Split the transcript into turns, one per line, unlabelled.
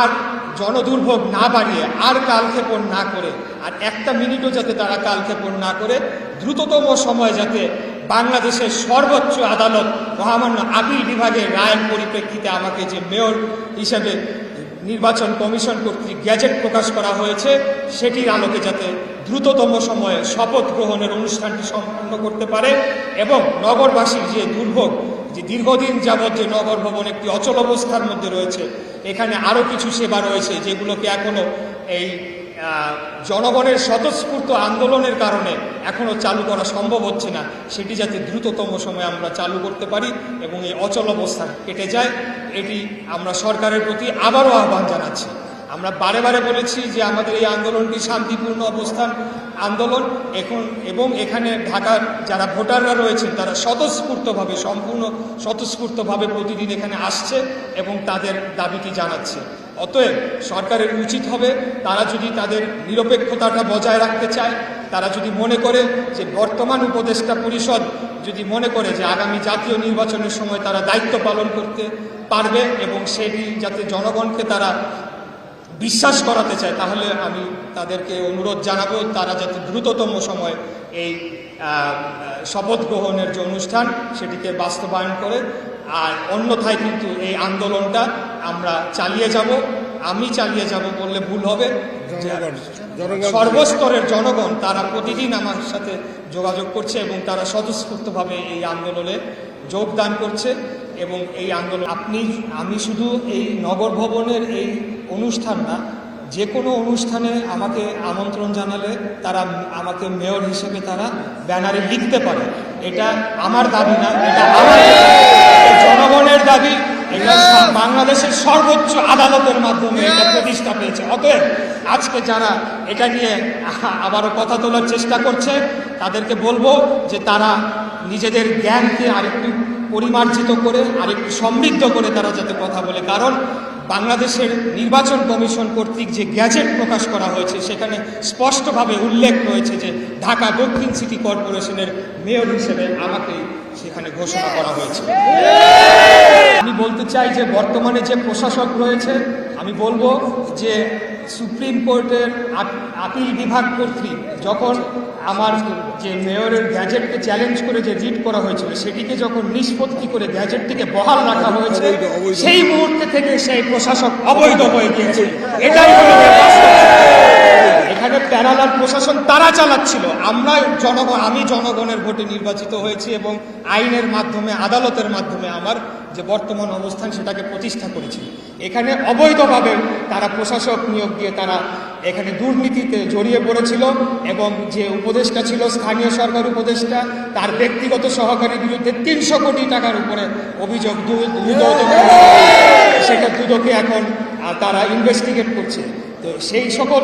আর জনদুর্ভোগ না বাড়িয়ে আর কালক্ষেপণ না করে, আর একটা মিনিটও যাতে তারা কালক্ষেপণ না করে, দ্রুততম সময় যাতে বাংলাদেশের সর্বোচ্চ আদালত মহামান্য আপিল বিভাগের রায়ের পরিপ্রেক্ষিতে আমাকে যে মেয়র হিসেবে নির্বাচন কমিশন কর্তৃক গ্যাজেট প্রকাশ করা হয়েছে, সেটির আলোকে যাতে দ্রুততম সময়ে শপথ গ্রহণের অনুষ্ঠানটি সম্পন্ন করতে পারে এবং নগরবাসীর যে দুর্ভোগ যে দীর্ঘদিন যাবৎ যে নগর ভবন একটি অচল অবস্থার মধ্যে রয়েছে, এখানে আরও কিছু সেবা রয়েছে যেগুলোকে এখনও এই জনগণের স্বতঃস্ফূর্ত আন্দোলনের কারণে এখনও চালু করা সম্ভব হচ্ছে না। সেটি যাতে দ্রুততম সময়ে আমরা চালু করতে পারি এবং এই অচল অবস্থা কেটে যায়, এটি আমরা সরকারের প্রতি আবারও আহ্বান জানাচ্ছি। আমরা বারে বারে বলেছি যে আমাদের এই আন্দোলনটি শান্তিপূর্ণ অবস্থান আন্দোলন। এখন এবং এখানে ঢাকার যারা ভোটাররা রয়েছেন, তারা স্বতঃস্ফূর্তভাবে, সম্পূর্ণ স্বতঃস্ফূর্তভাবে প্রতিদিন এখানে আসছে এবং তাদের দাবিটি জানাচ্ছে। অতএব সরকারের উচিত হবে, তারা যদি তাদের নিরপেক্ষতাটা বজায় রাখতে চায়, তারা যদি মনে করে যে বর্তমান উপদেষ্টা পরিষদ যদি মনে করে যে আগামী জাতীয় নির্বাচনের সময় তারা দায়িত্ব পালন করতে পারবে এবং সেটি যাতে জনগণকে তারা বিশ্বাস করাতে চায় তাহলে আমি তাদেরকে অনুরোধ জানাব তারা যাতে দ্রুততম সময় এই শপথ গ্রহণের যে অনুষ্ঠান সেটিকে বাস্তবায়ন করে। আর অন্যথায় কিন্তু এই আন্দোলনটা আমরা চালিয়ে যাব আমি চালিয়ে যাব বললে ভুল হবে। সর্বস্তরের জনগণ তারা প্রতিদিন আমার সাথে যোগাযোগ করছে এবং তারা স্বতঃস্ফূর্তভাবে এই আন্দোলনে যোগদান করছে। এবং এই আন্দোলন আপনি, আমি শুধু এই নগর ভবনের এই অনুষ্ঠান না, যে কোনো অনুষ্ঠানে আমাকে আমন্ত্রণ জানালে তারা আমাকে মেয়র হিসেবে তারা ব্যানারে লিখতে পারে। এটা আমার দাবি না, এটা আমার জনগণের দাবি, এটা বাংলাদেশের সর্বোচ্চ আদালতের মাধ্যমে এটা প্রতিষ্ঠা পেয়েছে। অতএব আজকে যারা এটা নিয়ে আবারও কথা তোলার চেষ্টা করছে, তাদেরকে বলব যে তারা নিজেদের জ্ঞানকে আরেকটু পরিমার্জিত করে আরেকটু সমৃদ্ধ করে তারা যাতে কথা বলে। কারণ বাংলাদেশের নির্বাচন কমিশন কর্তৃক যে গ্যাজেট প্রকাশ করা হয়েছে, সেখানে স্পষ্টভাবে উল্লেখ রয়েছে যে ঢাকা দক্ষিণ সিটি কর্পোরেশনের মেয়র হিসেবে আমাকে সেখানে ঘোষণা করা হয়েছে। আমি বলতে চাই যে বর্তমানে যে প্রশাসক রয়েছে, আমি বলব যে সুপ্রিম কোর্টের আপিল বিভাগ কর্তৃক যখন আমার যে মেয়রের গ্যাজেটকে চ্যালেঞ্জ করে যে রিট করা হয়েছিল সেটিকে যখন নিষ্পত্তি করে গ্যাজেটটিকে বহাল রাখা হয়েছে। সেই মুহূর্তে থেকে সেই প্রশাসক অবৈধ হয়ে গিয়েছে। এটাই প্যারালাল প্রশাসন তারা চালাচ্ছিল। আমরা জনগণ আমি জনগণের ভোটে নির্বাচিত হয়েছি এবং আইনের মাধ্যমে আদালতের মাধ্যমে আমার যে বর্তমান অবস্থান সেটাকে প্রতিষ্ঠা করেছি। এখানে অবৈধভাবে তারা প্রশাসক নিয়োগ দিয়ে তারা এখানে দুর্নীতিতে জড়িয়ে পড়েছিল এবং যে উপদেষ্টা ছিল স্থানীয় সরকার উপদেষ্টা তার ব্যক্তিগত সহকারীর বিরুদ্ধে তিনশো কোটি টাকার উপরে অভিযোগ সেটা দুদকে এখন তারা ইনভেস্টিগেট করছে। তো সেই সকল